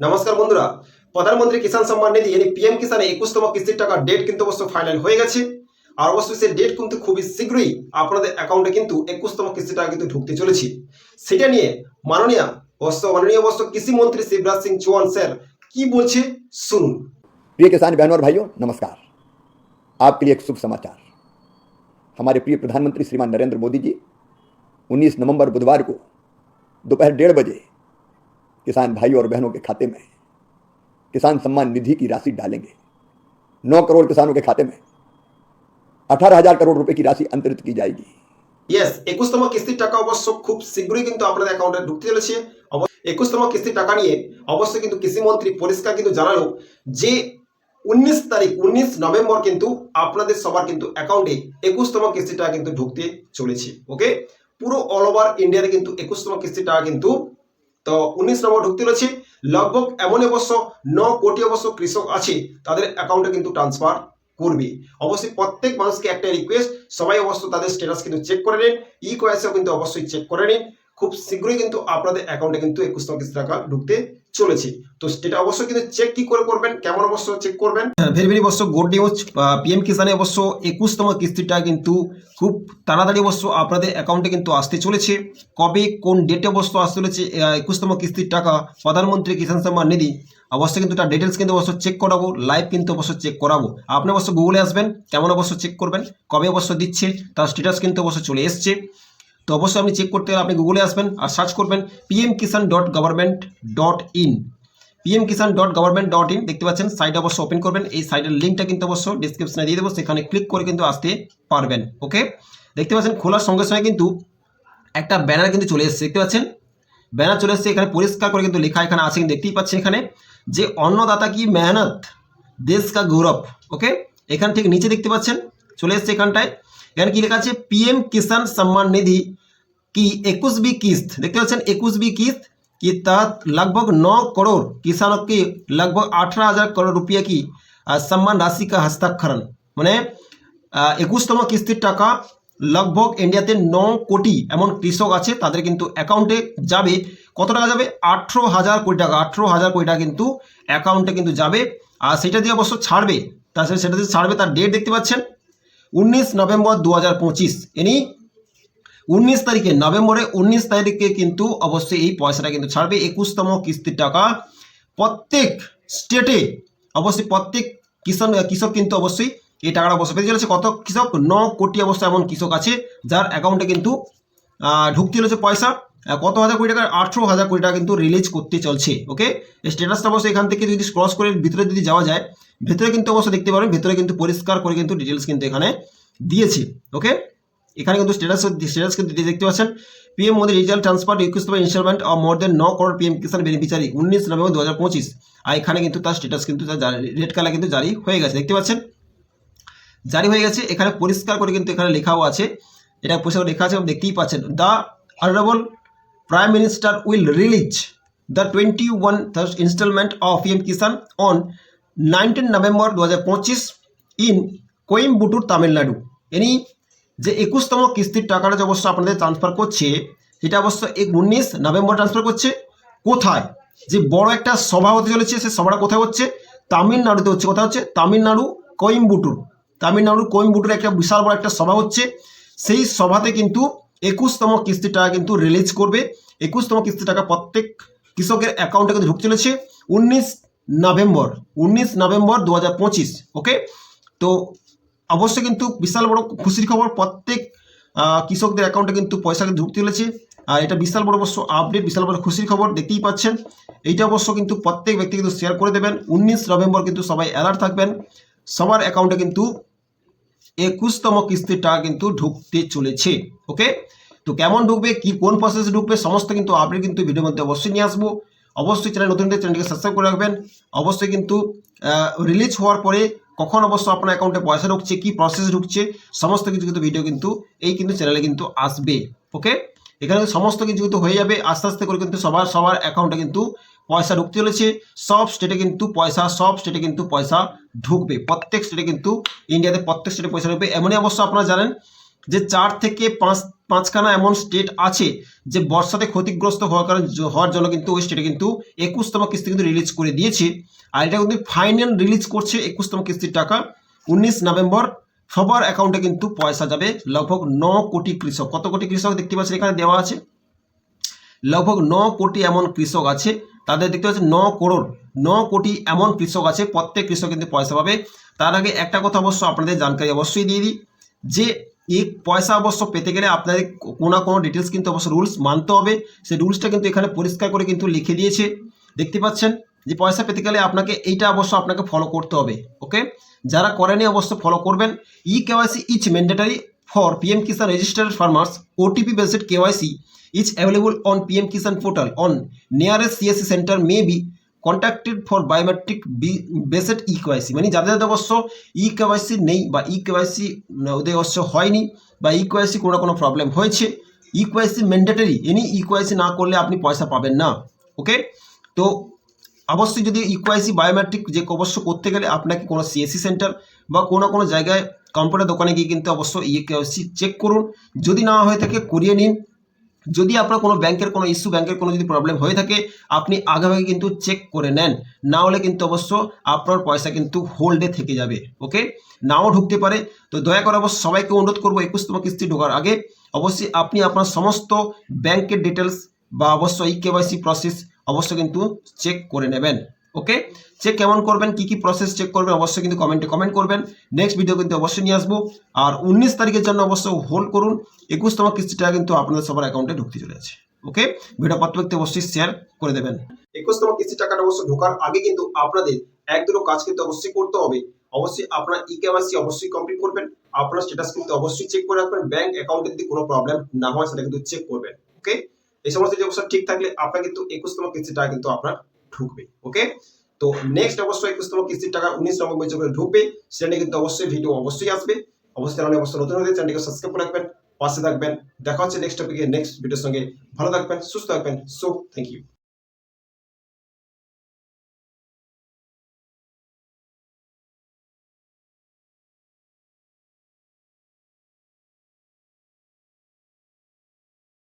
নমস্কার বন্ধুরা প্রধানমন্ত্রী কিষাণ সম্মান নিধি yani পিএম কিষানে একুশতম কিস্তির টাকা ডেট কিন্তু অবশ্য ফাইনাল হয়ে গেছে আর অবশ্যই সেই ডেট কিন্তু খুবই শীঘ্রই আপনাদের অ্যাকাউন্টে কিন্তু একুশতম কিস্তি টাকা কিন্তু ঢুকতে চলেছে সেটা নিয়ে মাননীয় অবশ্য মাননীয় অবশ্য কৃষি মন্ত্রী শিবরাজ সিং চৌহান স্যার কি বলছে শুনুন प्रिय किसान बहनों और भाइयों नमस्कार आपके लिए एक शुभ समाचार हमारे प्रिय प्रधानमंत्री श्रीमान नरेंद्र मोदी जी 19 नवंबर बुधवार को दोपहर डेढ़ बजे किसान भाइयों और बहनों के खाते में किसान सम्मान निधि की राशि डालेंगे नौ करोड़ किसानों के खाते में अठारह हजार करोड़ रुपए की राशि अंतरित की जाएगी ইয়েস একুশতম কিস্তির টাকা অবশ্য খুব শীঘ্রই কিন্তু আপনাদের অ্যাকাউন্টে ঢুকতে চলেছে অব- একুশতম কিস্তির টাকা নিয়ে অবশ্যই কিন্তু কৃষিমন্ত্রী পরিষ্কার কিন্তু জানালো যে উনিশ তারিখ উনিশ নভেম্বর কিন্তু আপনাদের সবার কিন্তু অ্যাকাউন্টে একুশতম কিস্তির টাকা কিন্তু ঢুকতে চলেছে ওকে পুরো অল ওভার ইন্ডিয়াতে কিন্তু একুশতম কিস্তির টাকা কিন্তু তো উনিশ নম্বর ঢুকতে রয়েছে লগভগ এমন অবশ্য ন কোটি অবশ্য কৃষক আছে, তাদের অ্যাকাউন্টে কিন্তু ট্রান্সফার করবে। অবশ্যই প্রত্যেক মানুষকে একটা রিকোয়েস্ট সবাই অবশ্য তাদের স্ট্যাটাস কিন্তু চেক করে নিন। ই কয়েসেও কিন্তু অবশ্যই চেক করে নিন। খুব শীঘ্রই কিন্তু আপনাদের অ্যাকাউন্টে কিন্তু একুশ কিস্তি টাকা ঢুকতে চলেছে। তো সেটা অবশ্যই কিন্তু চেক কি করে করবেন, কেমন অবশ্য চেক করবেন। ভেরি ভেরি অবশ্য গুড নিউজ পিএম কিষানে অবশ্য একুশতম কিস্তিটা কিন্তু খুব তাড়াতাড়ি অবশ্য আপনাদের অ্যাকাউন্টে কিন্তু আসতে চলেছে। কবে কোন ডেটে অবশ্য আসতে চলেছে একুশতম কিস্তির টাকা প্রধানমন্ত্রী কিষাণ সম্মান নিধি অবশ্যই কিন্তু তার ডিটেলস কিন্তু অবশ্য চেক করাবো লাইভ কিন্তু অবশ্য চেক করাবো। আপনি অবশ্য গুগলে আসবেন, কেমন অবশ্য চেক করবেন, কবে অবশ্য দিচ্ছে, তার স্ট্যাটাস কিন্তু অবশ্য চলে এসছে। তো অবশ্যই আপনি চেক করতে গেলে আপনি গুগলে আসবেন আর সার্চ করবেন PM Kisan dot government dot in PM Kisan dot government dot in দেখতে পাচ্ছেন সাইট অবশ্য ওপেন করবেন। এই সাইটের লিঙ্কটা কিন্তু অবশ্য ডিসক্রিপশনে দিয়ে দেবো, সেখানে ক্লিক করে কিন্তু আসতে পারবেন ওকে দেখতে পাচ্ছেন, খোলার সঙ্গে সঙ্গে কিন্তু একটা ব্যানার কিন্তু চলে এসেছে, দেখতে পাচ্ছেন? ব্যানার চলে এসেছে, এখানে পরিষ্কার করে কিন্তু লেখা এখানে আছে দেখতেই পাচ্ছেন এখানে যে অন্নদাতা কি মেহনত, দেশ কা গৌরব ওকে এখান থেকে নিচে দেখতে পাচ্ছেন, চলে এসেছে এখানটায়। এখানে কি লেখা আছে? পিএম কিষাণ সম্মান নিধি কি একুশ বি কিস্ত? দেখতে পাচ্ছেন, একুশ বি কিস্ত। কি तहत लगभग ন करोड़ কিষানকে के लगभग হাজার हजार करोड़ रुपये की সম্মান রাশি কা হস্তাক্ষরণ। মানে একুশতম কিস্তির টাকা লগভগ ইন্ডিয়াতে ন কোটি এমন কৃষক আছে, তাদের কিন্তু অ্যাকাউন্টে যাবে। কত টাকা যাবে? আঠেরো হাজার কোটি টাকা। আঠারো হাজার কোটি টাকা কিন্তু অ্যাকাউন্টে কিন্তু যাবে। আর সেটা দিয়ে অবশ্য ছাড়বে। তাছাড়া সেটা দিয়ে ছাড়বে তার ডেট দেখতে পাচ্ছেন, উনিশ নভেম্বর দু হাজার পঁচিশ। ইনি উনিশ তারিখে, নভেম্বরে উনিশ তারিখে কিন্তু অবশ্যই এই পয়সাটা কিন্তু ছাড়বে। একুশতম কিস্তির টাকা। প্রত্যেক স্টেটে অবশ্যই প্রত্যেক কিষাণ, কৃষক কিন্তু অবশ্যই এই টাকাটা অবশ্যই পেতে চলেছে। কত কৃষক? ন কোটি অবশ্যই এমন কৃষক আছে যার অ্যাকাউন্টে কিন্তু ঢুকতে চলেছে পয়সা। কত হাজার কোটি টাকা? আঠেরো হাজার কোটি টাকা কিন্তু রিলিজ করতে চলছে ওকে স্ট্যাটাসটা অবশ্যই এখান থেকে যদি ক্রস করে ভিতরে যদি যাওয়া যায়, ভেতরে কিন্তু অবশ্যই দেখতে পারবেন। ভেতরে কিন্তু পরিষ্কার করে কিন্তু ডিটেলস কিন্তু এখানে দিয়েছে ওকে এখানে কিন্তু স্ট্যাটাস স্ট্যাটাস কিন্তু দেখতে পাচ্ছেন। পিএম মোদি ডিজিটাল ট্রান্সফার ইকুইসতম ইনস্টলমেন্ট অফ মোর দেন ন করোড় পিএম কিষাণ বেনিফিশিয়ারি উনিশ নভেম্বর দু হাজার পঁচিশ। আর এখানে কিন্তু তার স্ট্যাটাস কিন্তু তার রেড কালার কিন্তু জারি হয়ে গেছে, দেখতে পাচ্ছেন? জারি হয়ে গেছে, এখানে পরিষ্কার করে কিন্তু এখানে লেখাও আছে। এটা পরিষ্কার লেখা আছে দেখতেই পাচ্ছেন। The honourable prime minister will release the twenty one instalment of PM Kisan on nineteen November দু হাজার পঁচিশ ইন কোয়েম্বুটুর তামিলনাড়ু এনি যে একুশতম কিস্তির টাকাটা যে অবশ্য আপনাদের ট্রান্সফার করছে, সেটা অবশ্য উনিশ নভেম্বর ট্রান্সফার করছে। কোথায়? যে বড় একটা সভা হতে চলেছে, সে সভাটা কোথায় হচ্ছে? তামিলনাড়ুতে হচ্ছে। কোথায় হচ্ছে? তামিলনাড়ু কোয়েম্বুটুর তামিলনাড়ুর কোয়েম্বুটুর একটা বিশাল বড় একটা সভা হচ্ছে। সেই সভাতে কিন্তু একুশতম কিস্তির টাকা কিন্তু রিলিজ করবে। একুশতম কিস্তির টাকা প্রত্যেক কৃষকের অ্যাকাউন্টে কিন্তু ঢুকতে চলেছে। উনিশ নভেম্বর উনিশ নভেম্বর দু হাজার পঁচিশ ওকে তো অবশ্যই কিন্তু বিশাল বড় খুশির খবর, প্রত্যেক কৃষকদের অ্যাকাউন্টে কিন্তু পয়সা কিন্তু ঢুকতে চলেছে। আর এটা বিশাল বড় অবশ্য আপডেট বিশাল বড় খুশির খবর, দেখতেই পাচ্ছেন। এইটা অবশ্য কিন্তু প্রত্যেক ব্যক্তি কিন্তু শেয়ার করে দেবেন। উনিশ নভেম্বর কিন্তু সবাই অ্যালার্ট থাকবেন। সবার অ্যাকাউন্টে কিন্তু একুশতম কিস্তির টাকা কিন্তু ঢুকতে চলেছে ওকে তো কেমন ঢুকবে, কি, কোন প্রসেসে ঢুকবে, সমস্ত কিন্তু আপডেট কিন্তু ভিডিওর মধ্যে অবশ্যই নিয়ে আসব। অবশ্যই চ্যানেল নতুন চ্যানেলটিকে সাবস্ক্রাইব করে রাখবেন। অবশ্যই কিন্তু রিলিজ হওয়ার পরে কখন অবশ্য আপনার অ্যাকাউন্টে পয়সা ঢুকছে, কি প্রসেস ঢুকছে, সমস্ত কিছু কিন্তু ভিডিও কিন্তু এই কিন্তু চ্যানেলে কিন্তু আসবে ওকে এখানে সমস্ত কিছু কিন্তু হয়ে যাবে, আস্তে আস্তে করে কিন্তু সবার সবার অ্যাকাউন্টে কিন্তু পয়সা ঢুকতে চলেছে, সব স্টেটে কিন্তু পয়সা, সব স্টেটে কিন্তু পয়সা ঢুকবে, প্রত্যেক স্টেটে কিন্তু ইন্ডিয়াতে প্রত্যেক স্টেটে পয়সা ঢুকবে, এমনই অবশ্য আপনারা জানেন যে চার থেকে পাঁচ, পাঁচখানা এমন স্টেট আছে যে বর্ষাতে ক্ষতিগ্রস্ত হওয়ার কারণে, হওয়ার জন্য কিন্তু ওই স্টেটে কিন্তু একুশতম কিস্তি কিন্তু রিলিজ করে দিয়েছে। আর এটা কিন্তু ফাইনাল রিলিজ করছে একুশতম কিস্তির টাকা। উনিশ নভেম্বর সবার অ্যাকাউন্টে কিন্তু পয়সা যাবে লগভগ ন কোটি কৃষক। কত কোটি কৃষক দেখতে পাচ্ছেন এখানে দেওয়া আছে? লগভগ ন কোটি এমন কৃষক আছে। তাদের দেখতে পাচ্ছেন ন করোড়, ন কোটি এমন কৃষক আছে। প্রত্যেক কৃষক কিন্তু পয়সা পাবে। তার আগে একটা কথা অবশ্য আপনাদের জানকারি অবশ্যই দিয়ে দিই। যে এই পয়সা অবশ্য পেতে গেলে আপনাদের কোনো না কোনো ডিটেলস কিন্তু অবশ্য রুলস মানতে হবে। সেই রুলসটা কিন্তু এখানে পরিষ্কার করে কিন্তু লিখে দিয়েছে। দেখতে পাচ্ছেন? যে পয়সা পেতে গেলে আপনাকে এইটা অবশ্য আপনাকে ফলো করতে হবে ওকে যারা করেনি অবশ্য ফলো করবেন। E KYC is mandatory for PM Kisan registered farmers OTP based KYC is available on PM Kisan portal, on nearest CSC center may be contacted for biometric be- based e-KYC মানে যাদের যাদের অবশ্য e KYC নেই বা e KYC ওদের অবশ্য হয়নি বা ই কেওয়াইসি কোনো কোনো প্রবলেম হয়েছে। E KYC mandatory any e KYC না করলে আপনি পয়সা পাবেন না ওকে তো অবশ্যই যদি ইকোয়াইসি বায়োমেট্রিক যে অবশ্য করতে গেলে আপনাকে কোনো সিএসসি সেন্টার বা কোনো কোনো জায়গায় কম্পিউটার দোকানে গিয়ে কিন্তু অবশ্য ইকেওয়াইসি চেক করুন। যদি না হয়ে থাকে, করিয়ে নিন। যদি আপনার কোনো ব্যাংকের কোনো ইস্যু ব্যাংকের কোনো যদি প্রবলেম হয়ে থাকে, আপনি আগেভাগে কিন্তু চেক করে নেন। না হলে কিন্তু অবশ্য আপনার পয়সা কিন্তু হোল্ডে থেকে যাবে ওকে নাও ঢুকতে পারে। তো দয়া করে অবশ্য সবাইকে অনুরোধ করব, একুশতম কিস্তি ঢোকার আগে অবশ্যই আপনি আপনার সমস্ত ব্যাংকের ডিটেলস বা অবশ্যই কেওয়াইসি প্রসেস অবশ্য কিন্তু চেক করে নেবেন। ওকে চেক কেমন করবেন, কি কি প্রসেস চেক করবেন, অবশ্যই কিন্তু কমেন্টে কমেন্ট করবেন। নেক্সট ভিডিও কিন্তু অবশ্যই নিয়ে আসব। আর উনিশ তারিখের জন্য অবশ্যই হোল্ড করুন। একুশতম কিস্তিটা কিন্তু আপনাদের সবার অ্যাকাউন্টে ঢুকতে চলে আছে ওকে ভিডিও প্রত্যেককে অবশ্যই শেয়ার করে দেবেন। একুশতম কিস্তি টাকাটা অবশ্যই ঢোকার আগে কিন্তু আপনাদের এক দুটো কাজ কিন্তু অবশ্যই করতে হবে। অবশ্যই আপনার ই কেওয়াইসি অবশ্যই কমপ্লিট করবেন। আপনার স্ট্যাটাস কিন্তু অবশ্যই চেক করে রাখবেন। ব্যাংক অ্যাকাউন্টে যদি কোনো প্রবলেম না হয়, সেটা কিন্তু চেক করবেন। ওকে এই সমস্ত যে অবস্থা ঠিক থাকলে আপনার কিন্তু একুশতম কিস্তি টাকা কিন্তু আপনার ঢুকবে ওকে তো নেক্সট অবশ্যই একুশতম কিস্তির টাকা উনিশ নভেম্বর যখন ঢুকবে সেটা কিন্তু অবশ্যই ভিডিও অবশ্যই আসবে। অবশ্যই চ্যানেলে অবশ্যই নতুন হলে চ্যানেলটিকে সাবস্ক্রাইব করে রাখবেন, পাশে থাকবেন। দেখা হচ্ছে নেক্সট টপিকে নেক্সট ভিডিওর সঙ্গে। ভালো থাকবেন, সুস্থ থাকবেন সো থ্যাংক ইউ